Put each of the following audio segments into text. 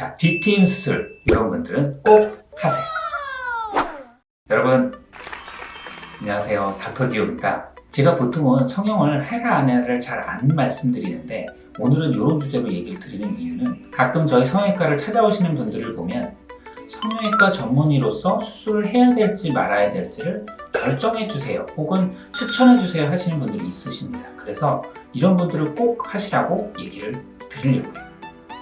자, 뒷팀 수술 이런 분들은 꼭 하세요. 여러분 안녕하세요. 닥터 디오입니다. 제가 보통은 성형을 해라 안 해라를 잘 안 말씀드리는데 오늘은 이런 주제로 얘기를 드리는 이유는 가끔 저희 성형외과를 찾아오시는 분들을 보면 성형외과 전문의로서 수술을 해야 될지 말아야 될지를 결정해 주세요 혹은 추천해 주세요 하시는 분들이 있으십니다. 그래서 이런 분들을 꼭 하시라고 얘기를 드리려고요.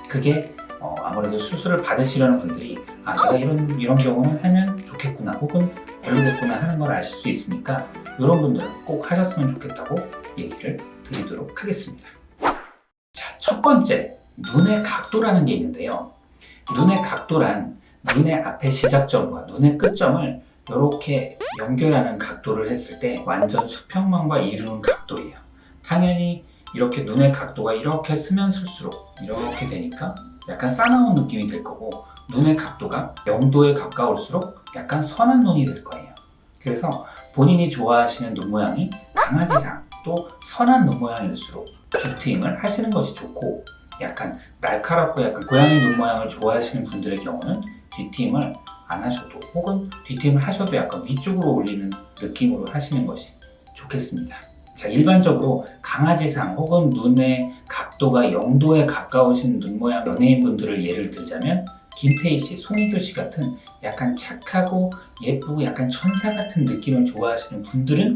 그게 어, 아무래도 수술을 받으시려는 분들이 아 내가 이런 이런 경우는 하면 좋겠구나 혹은 별로겠구나 하는 걸 아실 수 있으니까 이런 분들은 꼭 하셨으면 좋겠다고 얘기를 드리도록 하겠습니다. 자, 첫 번째 눈의 각도라는 게 있는데요. 눈의 각도란 눈의 앞에 시작점과 눈의 끝점을 이렇게 연결하는 각도를 했을 때 완전 수평망과 이루는 각도예요. 당연히 이렇게 눈의 각도가 이렇게 쓰면 쓸수록 이렇게 되니까 약간 싸나운 느낌이 될 거고 눈의 각도가 0도에 가까울수록 약간 선한 눈이 될 거예요. 그래서 본인이 좋아하시는 눈 모양이 강아지상 또 선한 눈 모양일수록 뒷트임을 하시는 것이 좋고 약간 날카롭고 약간 고양이 눈 모양을 좋아하시는 분들의 경우는 뒷트임을 안 하셔도 혹은 뒷트임을 하셔도 약간 위쪽으로 올리는 느낌으로 하시는 것이 좋겠습니다. 자, 일반적으로 강아지상 혹은 눈의 각도가 0도에 가까우신 눈 모양 연예인분들을 예를 들자면 김태희 씨, 송혜교 씨 같은 약간 착하고 예쁘고 약간 천사 같은 느낌을 좋아하시는 분들은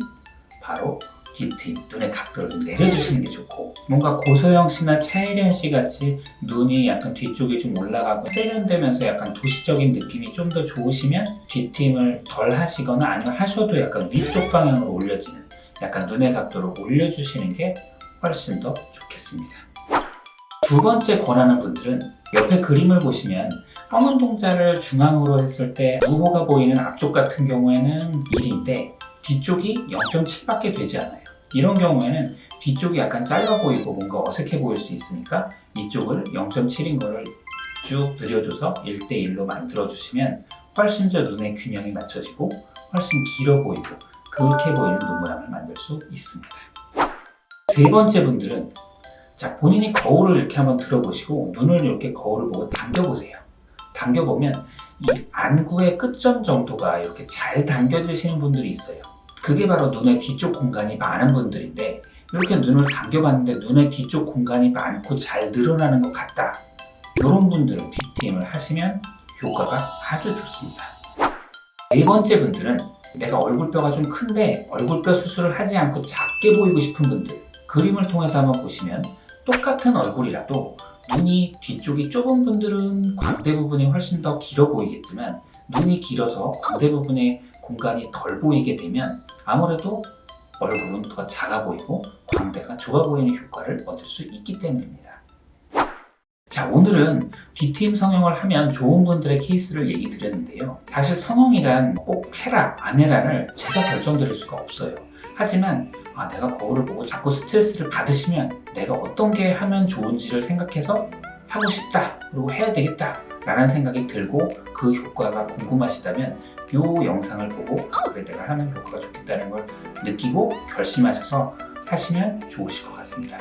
바로 뒷팀, 눈의 각도를 좀 내려주시는 게 좋고 뭔가 고소영 씨나 차혜련 씨 같이 눈이 약간 뒤쪽에 좀 올라가고 세련되면서 약간 도시적인 느낌이 좀 더 좋으시면 뒷팀을 덜 하시거나 아니면 하셔도 약간 위쪽 방향으로 올려지는 약간 눈의 각도를 올려주시는 게 훨씬 더 좋겠습니다. 두 번째 권하는 분들은 옆에 그림을 보시면 검은 동자를 중앙으로 했을 때 우호가 보이는 앞쪽 같은 경우에는 1인데 뒤쪽이 0.7밖에 되지 않아요. 이런 경우에는 뒤쪽이 약간 짧아 보이고 뭔가 어색해 보일 수 있으니까 이쪽을 0.7인 거를 쭉 늘려줘서 1대1로 만들어 주시면 훨씬 더 눈의 균형이 맞춰지고 훨씬 길어 보이고 그윽해 보이는 눈 모양을 만들 수 있습니다. 세 번째 분들은 자 본인이 거울을 이렇게 한번 들어보시고 눈을 이렇게 거울을 보고 당겨보세요. 당겨보면 이 안구의 끝점 정도가 이렇게 잘 당겨지시는 분들이 있어요. 그게 바로 눈의 뒤쪽 공간이 많은 분들인데 이렇게 눈을 당겨봤는데 눈의 뒤쪽 공간이 많고 잘 늘어나는 것 같다. 이런 분들은 뒷트임을 하시면 효과가 아주 좋습니다. 네 번째 분들은 내가 얼굴뼈가 좀 큰데 얼굴뼈 수술을 하지 않고 작게 보이고 싶은 분들 그림을 통해서 한번 보시면 똑같은 얼굴이라도 눈이 뒤쪽이 좁은 분들은 광대 부분이 훨씬 더 길어 보이겠지만 눈이 길어서 광대 부분의 공간이 덜 보이게 되면 아무래도 얼굴은 더 작아 보이고 광대가 좁아 보이는 효과를 얻을 수 있기 때문입니다. 자, 오늘은 뒤트임 성형을 하면 좋은 분들의 케이스를 얘기 드렸는데요. 사실 성형이란 꼭 해라, 안 해라를 제가 결정드릴 수가 없어요. 하지만 아, 내가 거울을 보고 자꾸 스트레스를 받으시면 내가 어떤 게 하면 좋은지를 생각해서 하고 싶다, 그리고 해야 되겠다 라는 생각이 들고 그 효과가 궁금하시다면 이 영상을 보고 그래 내가 하면 효과가 좋겠다는 걸 느끼고 결심하셔서 하시면 좋으실 것 같습니다.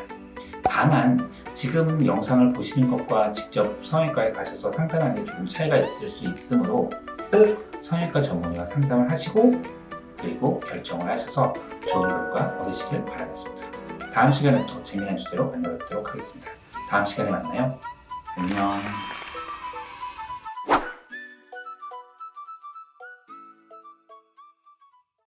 다만 지금 영상을 보시는 것과 직접 성형외과에 가셔서 상담하는 게 조금 차이가 있을 수 있으므로 꼭 성형외과 전문의와 상담을 하시고 그리고 결정을 하셔서 좋은 결과 얻으시길 바라겠습니다. 다음 시간에 또 재미난 주제로 만나뵙도록 하겠습니다. 다음 시간에 만나요. 안녕.